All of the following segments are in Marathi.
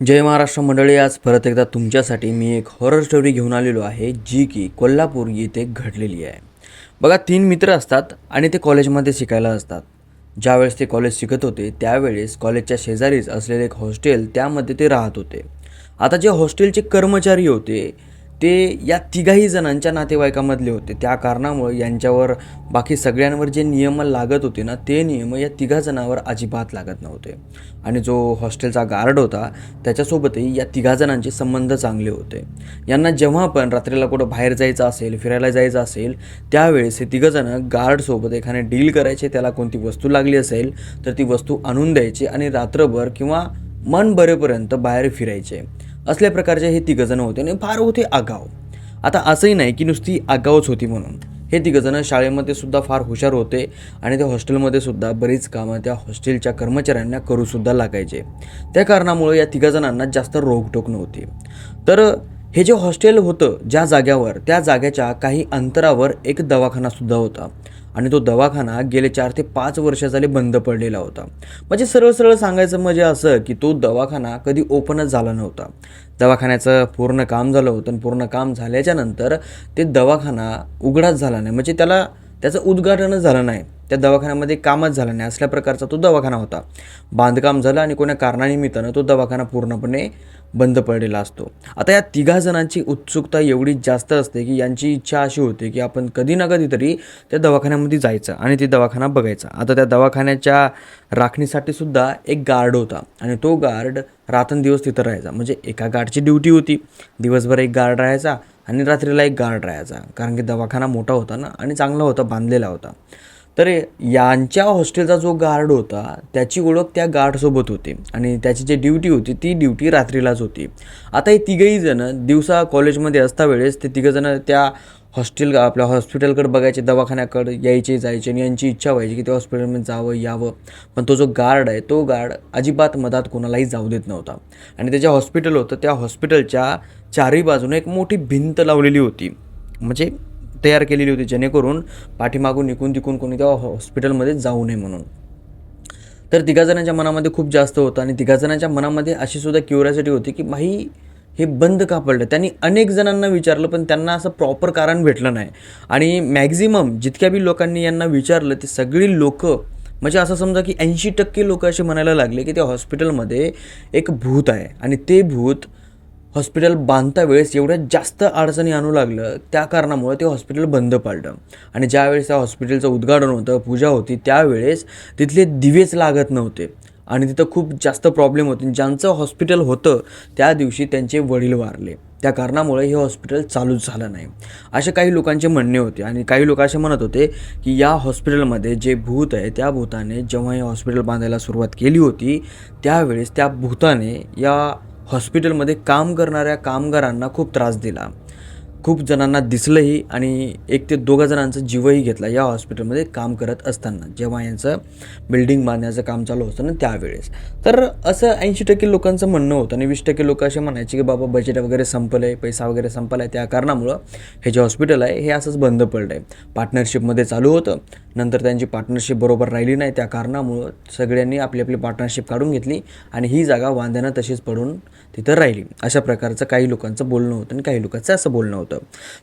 जय महाराष्ट्र मंडळी आज परत एकदा तुमच्यासाठी मी एक हॉरर स्टोरी घेऊन आलेलो आहे जी की कोल्हापूर येथे घडलेली आहे. बघा तीन मित्र असतात आणि ते कॉलेजमध्ये शिकायला असतात. ज्यावेळेस ते कॉलेज शिकत होते त्यावेळेस कॉलेजच्या शेजारीच असलेले एक हॉस्टेल त्यामध्ये ते राहत होते. आता जे हॉस्टेलचे कर्मचारी होते ते या तिघाही जणांच्या नातेवाईकामधले होते. त्या कारणामुळे यांच्यावर बाकी सगळ्यांवर जे नियम लागत होते ना ते नियम या तिघा जणांवर अजिबात लागत नव्हते. आणि जो हॉस्टेलचा गार्ड होता त्याच्यासोबतही या तिघा जणांचे संबंध चांगले होते. यांना जेव्हा पण रात्रीला कुठं बाहेर जायचं असेल फिरायला जायचं असेल त्यावेळेस हे तिघंजणं गार्डसोबत एखाने डील करायचे त्याला कोणती वस्तू लागली असेल तर ती वस्तू आणून द्यायची आणि रात्रभर किंवा मन बरेपर्यंत बाहेर फिरायचे. असल्या प्रकारचे हे तिघंजणं होते आणि फार होते आगाव. आता असंही नाही की नुसती आगावच होती म्हणून. हे तिघंजणं शाळेमध्ये सुद्धा फार हुशार होते आणि त्या हॉस्टेलमध्ये सुद्धा बरीच कामं त्या हॉस्टेलच्या कर्मचाऱ्यांना करूसुद्धा लागायचे. त्या कारणामुळे या तिघंजणांना जास्त रोखटोक नव्हती. तर हे जे हॉस्टेल होतं ज्या जाग्यावर त्या जाग्याच्या काही अंतरावर एक दवाखानासुद्धा होता. आणि तो दवाखाना गेले चार ते पाच वर्ष झाले बंद पडलेला होता. म्हणजे सरळ सरळ सांगायचं म्हणजे असं की तो दवाखाना कधी ओपनच झाला नव्हता. दवाखान्याचं पूर्ण काम झालं होतं आणि पूर्ण काम झाल्याच्यानंतर ते दवाखाना उघडाच झाला नाही. म्हणजे त्याला त्याचं उद्घाटनच झालं नाही. त्या दवाखान्यामध्ये कामच झालं नाही. असल्या प्रकारचा तो दवाखाना होता. बांधकाम झालं आणि कोण्या कारणानिमित्तानं तो दवाखाना पूर्णपणे बंद पडलेला असतो. आता या तिघा जणांची उत्सुकता एवढी जास्त असते की यांची इच्छा अशी होते की आपण कधी ना कधीतरी त्या दवाखान्यामध्ये जायचं आणि ते दवाखाना बघायचा. आता त्या दवाखान्याच्या राखणीसाठी सुद्धा एक गार्ड होता आणि तो गार्ड रात्रंदिवस तिथं राहायचा. म्हणजे एका गार्डची ड्युटी होती. दिवसभर एक गार्ड राहायचा आणि रात्रीला एक गार्ड राहायचा. कारण की दवाखाना मोठा होता ना आणि चांगला होता बांधलेला होता. तर यांच्या हॉस्टेलचा जो गार्ड होता त्याची ओळख त्या गार्डसोबत होती आणि त्याची जी ड्युटी होती ती ड्युटी रात्रीलाच होती. आता हे तिघही जण दिवसा कॉलेजमध्ये असता वेळेस ते तिघंजणं त्या हॉस्टेल आपल्या हॉस्पिटलकडे बघायचे दवाखान्याकडे यायचे जायचे आणि यांची इच्छा व्हायची की त्या हॉस्पिटलमध्ये जावं यावं. पण तो जो गार्ड आहे तो गार्ड अजिबात मधात कोणालाही जाऊ देत नव्हता. आणि ते जे हॉस्पिटल होतं त्या हॉस्पिटलच्या चारही बाजूने एक मोठी भिंत लावलेली होती. म्हणजे तयार केलेली होती जेणेकरून पाठीमागून निकून तिकून कोणी त्या हॉस्पिटलमध्ये जाऊ नये म्हणून. तर तिघाजणांच्या मनामध्ये खूप जास्त होतं आणि तिघाजणांच्या मनामध्ये अशी सुद्धा क्युरियासिटी होती की माही हे बंद का पडलं त्यांनी अनेक जणांना विचारलं पण त्यांना असं प्रॉपर कारण भेटलं नाही. आणि मॅक्झिमम जितक्या बी लोकांनी यांना विचारलं ते सगळी लोकं म्हणजे असं समजा की ऐंशी टक्के लोक असे म्हणायला लागले की त्या हॉस्पिटलमध्ये एक भूत आहे. आणि ते भूत हॉस्पिटल बांधता वेळेस एवढ्या जास्त अडचणी आणू लागलं त्या कारणामुळे ते हॉस्पिटल बंद पाडलं. आणि ज्यावेळेस त्या हॉस्पिटलचं उद्घाटन होतं पूजा होती त्यावेळेस तिथले दिवेच लागत नव्हते. आणि तिथं खूप जास्त प्रॉब्लेम होते. ज्यांचं हॉस्पिटल होतं त्या दिवशी त्यांचे वडील वारले. त्या कारणामुळे हे हॉस्पिटल चालूच झालं नाही. असे काही लोकांचे म्हणणे होते. आणि काही लोक असे म्हणत होते की या हॉस्पिटलमध्ये जे भूत आहे त्या भूताने जेव्हा हे हॉस्पिटल बांधायला सुरुवात केली होती त्यावेळेस त्या भूताने या हॉस्पिटलमध्ये काम करणाऱ्या कामगारांना खूप त्रास दिला. खूप जणांना दिसलंही आणि एक ते दोघा जणांचा जीवही घेतला या हॉस्पिटलमध्ये काम करत असताना जेव्हा यांचं बिल्डिंग बांधण्याचं काम चालू होतं ना त्यावेळेस. तर असं ऐंशी टक्के लोकांचं म्हणणं होतं आणि वीस टक्के लोक असे म्हणायचे की बाबा बजेट वगैरे संपलं आहे पैसा वगैरे संपला आहे त्या कारणामुळं हे जे हॉस्पिटल आहे हे असंच बंद पडलं आहे पार्टनरशिपमध्ये चालू होतं. नंतर त्यांची पार्टनरशिप बरोबर राहिली नाही त्या कारणामुळं सगळ्यांनी आपली आपली पार्टनरशिप काढून घेतली आणि ही जागा वांद्यानं तशीच पडून तिथं राहिली. अशा प्रकारचं काही लोकांचं बोलणं होतं आणि काही लोकांचं असं बोलणं होतं.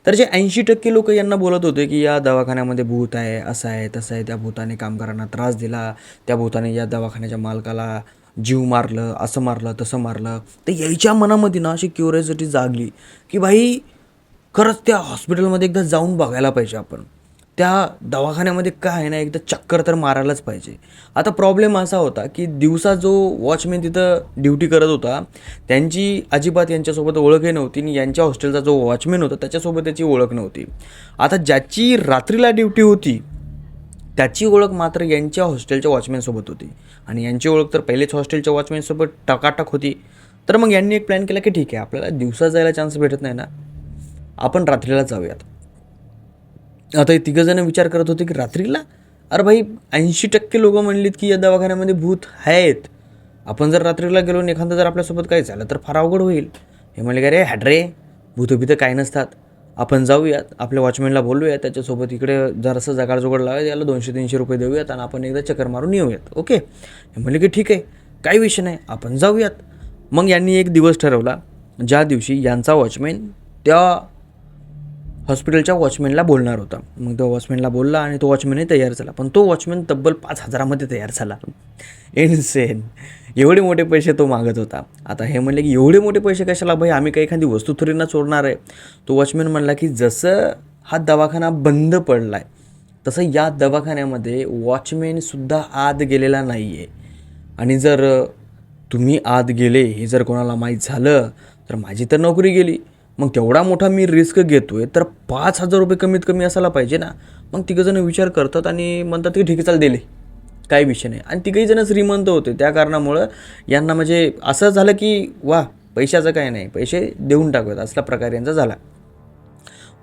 तर जे ऐंशी टक्के लोक यांना बोलत होते की या दवाखान्यामध्ये भूत आहे असं आहे तसं आहे त्या भूताने कामगारांना त्रास दिला त्या भूताने या दवाखान्याच्या मालकाला जीव मारलं असं मारलं तसं मारलं तर यायच्या मनामध्ये ना अशी क्युरियोसिटी जागली की भाई खरंच त्या हॉस्पिटलमध्ये एकदा जाऊन बघायला पाहिजे आपण. त्या दवाखान्यामध्ये काय आहे ना एकदा चक्कर तर मारायलाच पाहिजे. आता प्रॉब्लेम असा होता की दिवसा जो वॉचमॅन तिथं ड्युटी करत होता त्यांची अजिबात यांच्यासोबत ओळखही नव्हती आणि यांच्या हॉस्टेलचा जो वॉचमॅन होता त्याच्यासोबत त्याची ओळख नव्हती. आता ज्याची रात्रीला ड्युटी होती त्याची ओळख मात्र यांच्या हॉस्टेलच्या वॉचमॅनसोबत होती. आणि यांची ओळख तर पहिलेच हॉस्टेलच्या वॉचमॅनसोबत टकाटक होती. तर मग यांनी एक प्लॅन केला की ठीक आहे आपल्याला दिवसा जायला चान्स भेटत नाही ना. आपण रात्रीला जाऊयात. आता हे तिघंजणं विचार करत होते की रात्रीला? अरे भाई ऐंशी टक्के लोक म्हणलीत की या दवाखान्यामध्ये भूत आहेत. आपण जर रात्रीला गेलो आणि एखादं जर आपल्यासोबत काय झालं तर फार अवघड होईल. हे म्हणले का रे हॅड्रे भूतं काय नसतात. आपण जाऊयात आपल्या वॉचमॅनला बोलूयात त्याच्यासोबत इकडे जरासं जगाड जोगड याला दोनशे तीनशे रुपये देऊयात आणि आपण एकदा चक्कर मारून येऊयात. ओके? हे म्हणले की ठीक आहे काही विषय नाही आपण जाऊयात. मग यांनी एक दिवस ठरवला ज्या दिवशी यांचा वॉचमॅन त्या हॉस्पिटलच्या वॉचमॅनला बोलणार होता. मग तो वॉचमॅनला बोलला आणि तो वॉचमॅनही तयार झाला. पण तो वॉचमॅन तब्बल पाच हजारामध्ये तयार झाला. इनसेन एवढे मोठे पैसे तो मागत होता. आता हे म्हणले की एवढे मोठे पैसे कशाला? भाई आम्ही काही एखादी वस्तू थोडी ना चोरणार आहे. तो वॉचमॅन म्हणला की जसं हा दवाखाना बंद पडला आहे तसं या दवाखान्यामध्ये वॉचमॅनसुद्धा आत गेलेला नाही आहे आणि जर तुम्ही आत गेले हे जर कोणाला माहीत झालं तर माझी तर नोकरी गेली. मग तेवढा मोठा मी रिस्क घेतो आहे तर पाच हजार रुपये कमीत कमी असायला पाहिजे ना. मग तिघंजणं विचार करतात आणि म्हणतात की ठीक आहे चाल दिले. काही विषय नाही. आणि तिघही जण श्रीमंत होते. त्या कारणामुळं यांना म्हणजे असं झालं की वा पैशाचं काय नाही. पैसे देऊन टाकूयात. असला प्रकार यांचा झाला.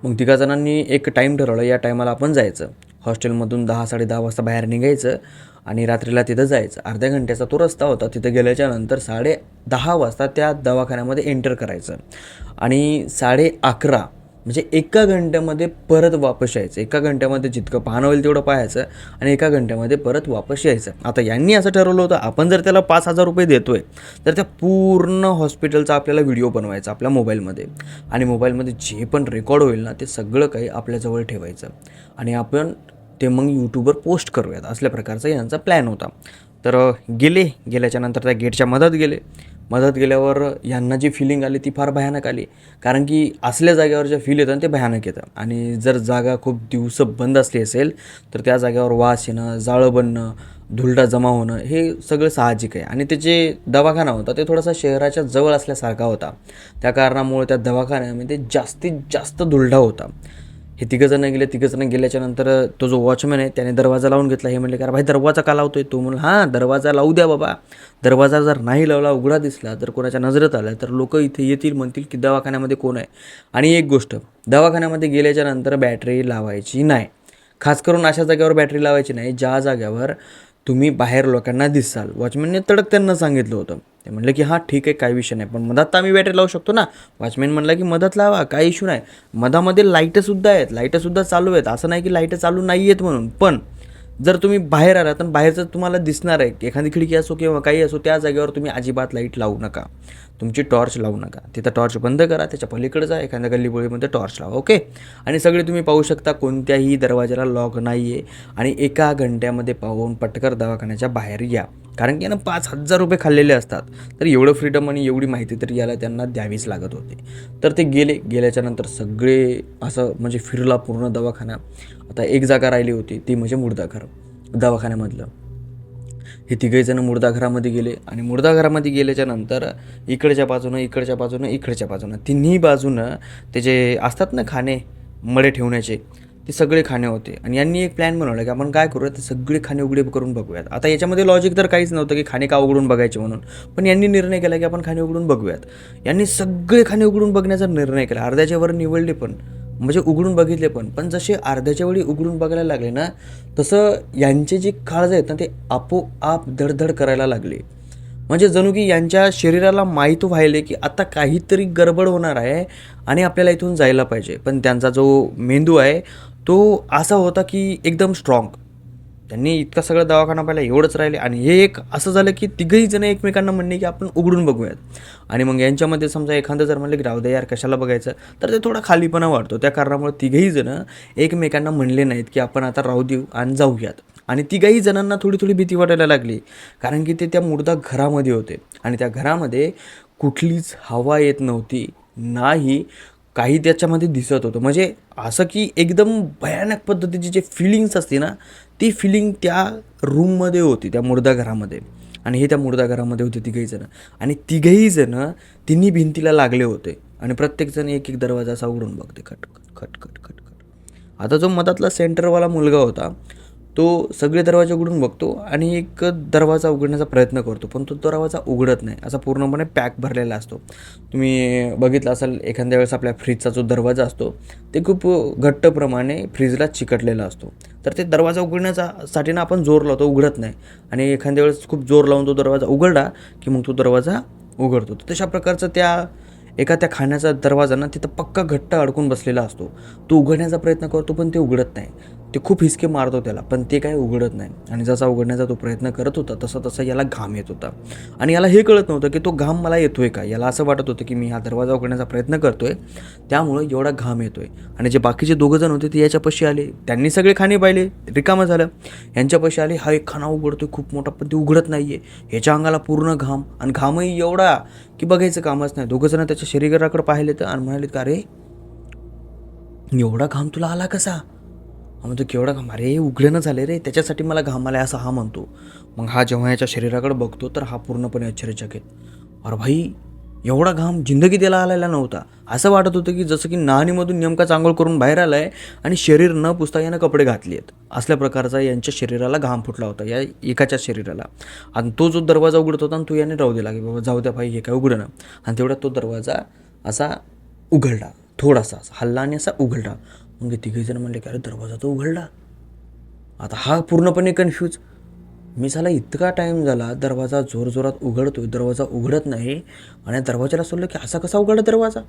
मग तिघा जणांनी एक टाईम ठरवला या टायमाला आपण जायचं. हॉस्टेलमधून दहा साडे दहा वाजता बाहेर निघायचं आणि रात्रीला तिथं जायचं. अर्ध्या घंट्याचा तो रस्ता होता. तिथं गेल्याच्यानंतर साडे दहा वाजता त्या दवाखान्यामध्ये एंटर करायचं. आणि साडे अकरा म्हणजे एका घंट्यामध्ये परत वापस यायचं. एका घंट्यामध्ये जितकं पाहणं होईल तेवढं पाहायचं आणि एका घंट्यामध्ये परत वापस यायचं. आता यांनी असं ठरवलं होतं आपण जर त्याला पाच हजार रुपये देतोय तर त्या पूर्ण हॉस्पिटलचा आपल्याला व्हिडिओ बनवायचा आपल्या मोबाईलमध्ये. आणि मोबाईलमध्ये जे पण रेकॉर्ड होईल ना ते सगळं काही आपल्याजवळ ठेवायचं. आणि आपण ते मग यूट्यूबवर पोस्ट करूयात. असल्या प्रकारचा यांचा प्लॅन होता. तर गेले. गेल्याच्यानंतर त्या गेटच्या मधात गेले. मधात गेल्यावर यांना जी फिलिंग आली ती फार भयानक आली. कारण की असल्या जागेवर ज्या फील येतं ते भयानक येतं. आणि जर जागा खूप दिवस बंद असली असेल तर त्या जागेवर वास येणं जाळं बनणं धुलडा जमा होणं हे सगळं साहजिक आहे. आणि ते जे दवाखाना होता ते थोडासा शहराच्या जवळ असल्यासारखा होता. त्या कारणामुळे त्या दवाखान्यामध्ये जास्तीत जास्त धुलडा होता. हे तिघंजणं गेले तिघंजणं गेल्याच्यानंतर तो जो वॉचमॅन आहे त्याने दरवाजा लावून घेतला. हे म्हणले का भाई दरवाजा का लावतोय तो? म्हणून हां दरवाजा लावू द्या बाबा. दरवाजा जर नाही लावला उघडा दिसला तर कोणाच्या नजरेत आला तर लोक इथे येतील म्हणतील की दवाखान्यामध्ये कोण आहे? आणि एक गोष्ट दवाखान्यामध्ये गेल्याच्यानंतर बॅटरी लावायची नाही. खास करून अशा जागेवर बॅटरी लावायची नाही ज्या जागेवर तुम्ही बाहेर लोकांना दिसाल. वॉचमॅनने तडक त्यांना सांगितलं होतं. ते म्हणलं की हां ठीक आहे काही विषय नाही पण मधात तर आम्ही बॅटरी लावू शकतो ना. वॉचमॅन म्हणला की मधात लावा काही इश्यू नाही. मधामध्ये लाईटंसुद्धा आहेत लाईटंसुद्धा चालू आहेत. असं नाही की लाईटं चालू नाही आहेत म्हणून. पण जर तुम्ही बाहेर आला तर बाहेरचं तुम्हाला दिसणार आहे. एखादी खिडकी असो किंवा काही असो त्या जागेवर तुम्ही अजिबात लाइट लावू नका. तुमची टॉर्च लावू नका. तिथं टॉर्च बंद करा त्याच्या पलीकडे जा एखाद्या गल्लीबोळीमध्ये टॉर्च लावा ओके? आणि सगळे तुम्ही पाहू शकता कोणत्याही दरवाजाला लॉक नाही आहे आणि एका घंट्यामध्ये पाहून पटकर दवाखान्याच्या बाहेर या. कारण की यानं पाच हजार रुपये खाल्लेले असतात. तर एवढं फ्रीडम आणि एवढी माहिती तर याला त्यांना द्यावीच लागत होती. तर ते गेले. गेल्याच्यानंतर सगळे असं म्हणजे फिरला पूर्ण दवाखाना. आता एक जागा राहिली होती ती म्हणजे मुर्दाघर दवाखान्यामधलं. हे तिघही जण गेले आणि मुर्दाघरामध्ये गेल्याच्यानंतर इकडच्या बाजूनं इकडच्या बाजूनं इकडच्या बाजूनं तिन्ही बाजूनं ते जे असतात ना खाणे मडे ठेवण्याचे ते सगळे खाणे होते. आणि यांनी एक प्लॅन बनवला की आपण काय करूया ते सगळे खाणे उघडे करून बघूयात. आता याच्यामध्ये लॉजिक तर काहीच नव्हतं की खाणे का उघडून बघायचे म्हणून. पण यांनी निर्णय केला की आपण खाणे उघडून बघूयात. यांनी सगळे खाणे उघडून बघण्याचा निर्णय केला. अर्ध्याच्या वर निवडले पण. म्हणजे उघडून बघितले पण. पण जसे अर्ध्याच्या वेळी उघडून बघायला लागले ना तसं यांचे जे काळज आहेत ना ते आपोआप धडधड करायला लागले. म्हणजे जणू की यांच्या शरीराला माहीत व्हायले की आता काहीतरी गडबड होणार आहे आणि आपल्याला इथून जायला पाहिजे. पण त्यांचा जो मेंदू आहे तो असा होता की एकदम स्ट्रॉंग त्यांनी इतका सगळं दवाखाना पाहिला एवढंच राहिले. आणि हे एक असं झालं की तिघही जण एकमेकांना म्हणणे की आपण उघडून बघूयात. आणि मग यांच्यामध्ये समजा एखादं जर म्हणलं की राहू दे यार कशाला बघायचं? तर ते थोडा खालीपणा वाढतो. त्या कारणामुळे तिघही जणं एकमेकांना म्हणले नाहीत की आपण आता राहू देऊ आणि जाऊयात. आणि तिघाही जणांना थोडी थोडी भीती वाटायला लागली. कारण की ते त्या मुर्दा घरामध्ये होते. आणि त्या घरामध्ये कुठलीच हवा येत नव्हती. नाही काही त्याच्यामध्ये दिसत होतं. म्हणजे असं की एकदम भयानक पद्धतीची जे फिलिंग्स असते ना ती फिलिंग त्या रूममध्ये होती त्या मुर्दा घरामध्ये. आणि हे त्या मुर्दा घरामध्ये होते तिघही जणं. आणि तिघही जणं तिन्ही भिंतीला लागले होते. आणि प्रत्येकजण एक एक दरवाजा असा उघडून बघते. खट खट खट खट खट. आता जो मधातला सेंटरवाला मुलगा होता तो सगळे दरवाजे उघडून बघतो आणि एक दरवाजा उघडण्याचा प्रयत्न करतो पण तो दरवाजा उघडत नाही. असा पूर्णपणे पॅक भरलेला असतो. तुम्ही बघितलं असाल एखाद्या वेळेस आपल्या फ्रीजचा जो दरवाजा असतो ते खूप घट्टप्रमाणे फ्रीजला चिकटलेला असतो. तर ते दरवाजा उघडण्याचा साठी ना आपण जोर लावतो उघडत नाही. आणि एखाद्या वेळेस खूप जोर लावून तो दरवाजा उघडला की मग तो दरवाजा उघडतो. तर तशा प्रकारचं त्या एका त्या खाण्याचा दरवाजा ना तिथं पक्का घट्ट अडकून बसलेला असतो. तो उघडण्याचा प्रयत्न करतो पण ते उघडत नाही. ते खूप हिसके मारतो त्याला पण ते काय उघडत नाही. आणि जसा उघडण्याचा तो प्रयत्न करत होता तसा तसा याला घाम येत होता. आणि याला हे कळत नव्हतं की तो घाम मला येतोय का? याला असं वाटत होतं की मी हा दरवाजा उघडण्याचा प्रयत्न करतोय त्यामुळं एवढा घाम येतोय. आणि जे बाकीचे दोघं जण होते ते याच्यापाशी आले. त्यांनी सगळे खाणे पाहिले रिकामं झालं. यांच्यापाशी आले हा एक खाना उघडतोय खूप मोठा पण ते उघडत नाही आहे ह्याच्या अंगाला पूर्ण घाम. आणि घामही एवढा की बघायचं कामच नाही. दोघं जण त्याच्या शरीराकडे पाहिले तर आणि म्हणाले का अरे एवढा घाम तुला आला कसा? म्हणतो केवढा घाम? अरे उघडणं झाले रे. त्याच्यासाठी मला घाम आला असं हा म्हणतो. मग हा जेव्हा याच्या शरीराकडे बघतो तर हा पूर्णपणे आश्चर्यचकित. अरे भाई एवढा घाम जिंदगी त्याला आलेला नव्हता. असं वाटत होतं की जसं की नाणीमधून नेमका चांगोळ करून बाहेर आलाय आणि शरीर न पुसता यानं कपडे घातले आहेत. असल्या प्रकारचा यांच्या शरीराला घाम फुटला होता या एकाच्या शरीराला. आणि तो जो दरवाजा उघडत होता आणि तो याने राहू दिला की बाबा जाऊ द्या भाई हे काय उघडणं? आणि तेवढा तो दरवाजा असा उघडला थोडासा हल्ला आणि असा उघडला. मग तिघेजण म्हणले की अरे दरवाजा तो उघडला. आता हा पूर्णपणे कन्फ्यूज मी झाला इतका टाईम झाला दरवाजा जोरजोरात उघडतोय दरवाजा उघडत नाही आणि दरवाजाला सोडलं की असा कसा उघडला दरवाजा?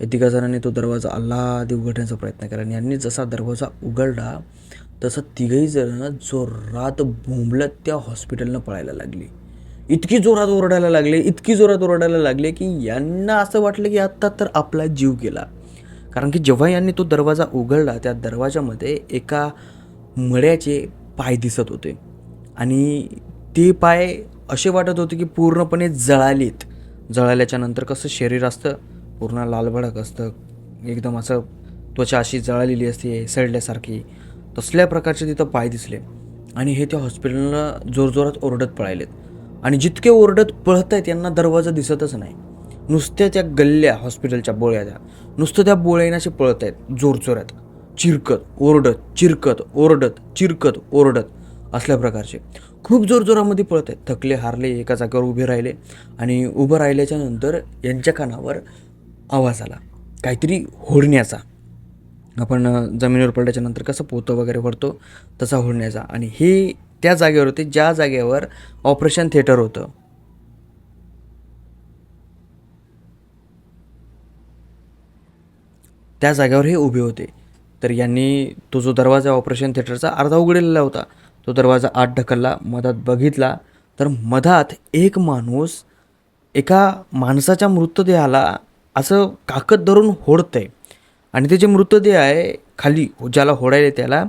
या तिघा जणांनी तो दरवाजा अल्लादी उघडण्याचा प्रयत्न केला आणि यांनी जसा दरवाजा उघडला तसं तिघही जण जोरात बोंबलत त्या हॉस्पिटलनं पळायला लागली. इतकी जोरात ओरडायला लागले इतकी जोरात ओरडायला लागले की यांना असं वाटलं की आत्ता तर आपला जीव गेला. कारण की जेव्हा यांनी तो दरवाजा उघडला त्या दरवाजामध्ये एका मड्याचे पाय दिसत होते. आणि ते पाय असे वाटत होते की पूर्णपणे जळालीत. जळाल्याच्या नंतर कसं शरीर असतं पूर्ण लालभडक असतं एकदम असं त्वचा अशी जळालेली असते सडल्यासारखी. तसल्या प्रकारचे तिथं पाय दिसले. आणि हे त्या हॉस्पिटलला जोरजोरात ओरडत पळायलेत आणि जितके ओरडत पळत आहेत यांना दरवाजा दिसतच नाही. नुसत्या त्या गल्ल्या हॉस्पिटलच्या बोळ्या त्या. नुसतं त्या बोळ्याने असे पळत आहेत जोरजोरात. चिरकत ओरडत चिरकत ओरडत चिरकत ओरडत असल्या प्रकारचे. खूप जोरजोरामध्ये पळत आहेत. थकले हारले एका जागेवर उभे राहिले आणि उभं राहिल्याच्या नंतर यांच्या कानावर आवाज आला. काहीतरी होडण्याचा आपण जमिनीवर पडल्याच्या नंतर कसं पोतं वगैरे भरतो तसा होडण्याचा आणि हे त्या जागेवर होते ज्या जागेवर ऑपरेशन थिएटर होतं. त्या जागेवर हे उभे होते. तर यांनी तो जो दरवाजा ऑपरेशन थिएटरचा अर्धा उघडलेला होता तो दरवाजा आत ढकलला मधात बघितला तर मधात एक माणूस एका माणसाच्या मृतदेहाला असं काकत धरून होडतंय. आणि ते जे मृतदेह आहे खाली ज्याला होडायला त्याला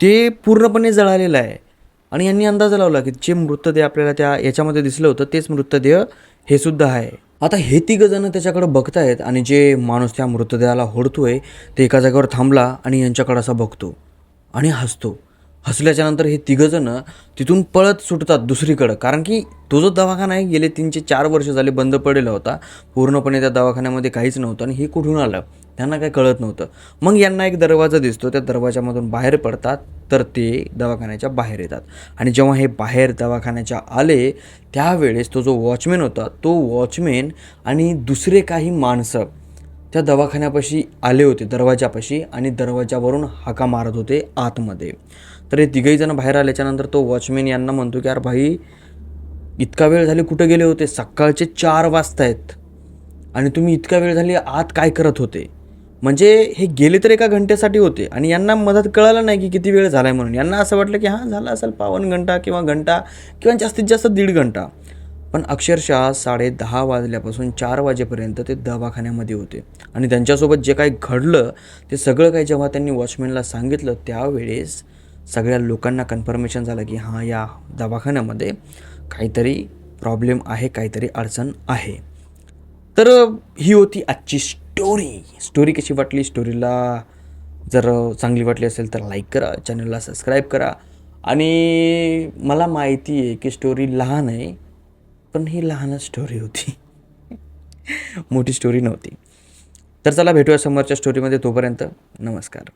ते पूर्णपणे जळालेलं आहे. आणि यांनी अंदाज लावला की जे मृतदेह आपल्याला त्या याच्यामध्ये दिसलं होतं तेच मृतदेह हे सुद्धा आहे. आता हे तिघंजणं त्याच्याकडं बघतायत आणि जे माणूस त्या मृतदेहाला होडतोय ते एका जागेवर थांबला आणि यांच्याकडं असा बघतो आणि हसतो. हसल्याच्यानंतर हे तिघंजणं तिथून पळत सुटतात दुसरीकडं. कारण की तो जो दवाखाना आहे गेले तीनचे चार वर्ष झाले बंद पडलेला होता. पूर्णपणे त्या दवाखान्यामध्ये काहीच नव्हतं आणि हे कुठून आलं? त्यांना काही कळत नव्हतं. मग यांना एक दरवाजा दिसतो. त्या दरवाजामधून बाहेर पडतात तर ते दवाखान्याच्या बाहेर येतात. आणि जेव्हा हे बाहेर दवाखान्याच्या आले त्यावेळेस तो जो वॉचमॅन होता तो वॉचमॅन आणि दुसरे काही माणसं त्या दवाखान्यापाशी आले होते दरवाजापाशी आणि दरवाजावरून हाका मारत होते आतमध्ये. तर हे तिघही जण बाहेर आल्याच्यानंतर तो वॉचमॅन यांना म्हणतो की यार भाई इतका वेळ झाले कुठे गेले होते? सकाळचे चार वाजता आहेत. आणि तुम्ही इतका वेळ झाली आत काय करत होते? म्हणजे हे गेले तर एका घंट्यासाठी होते. आणि यांना मदत कळालं नाही की किती वेळ झाला आहे म्हणून. यांना असं वाटलं की हां झाला असेल पावन घंटा किंवा घंटा किंवा जास्तीत जास्त दीड घंटा. पण अक्षरशः साडे दहा वाजल्यापासून चार वाजेपर्यंत ते दवाखान्यामध्ये होते. आणि त्यांच्यासोबत जे काही घडलं ते सगळं काही जेव्हा त्यांनी वॉचमॅनला सांगितलं त्यावेळेस सगळ्या लोकांना कन्फर्मेशन झालं की हां या दवाखान्यामध्ये काहीतरी प्रॉब्लेम आहे काहीतरी अडचण आहे. तर ही होती आजची स्टोरी स्टोरी कशी वाटली? स्टोरीला जर चांगली वाटली असेल तर लाईक करा चॅनलला सबस्क्राईब करा. आणि मला माहिती आहे की स्टोरी लहान आहे पण ही लहानच स्टोरी होती. मोठी स्टोरी नव्हती. तर चला भेटूया समोरच्या स्टोरीमध्ये तोपर्यंत. नमस्कार.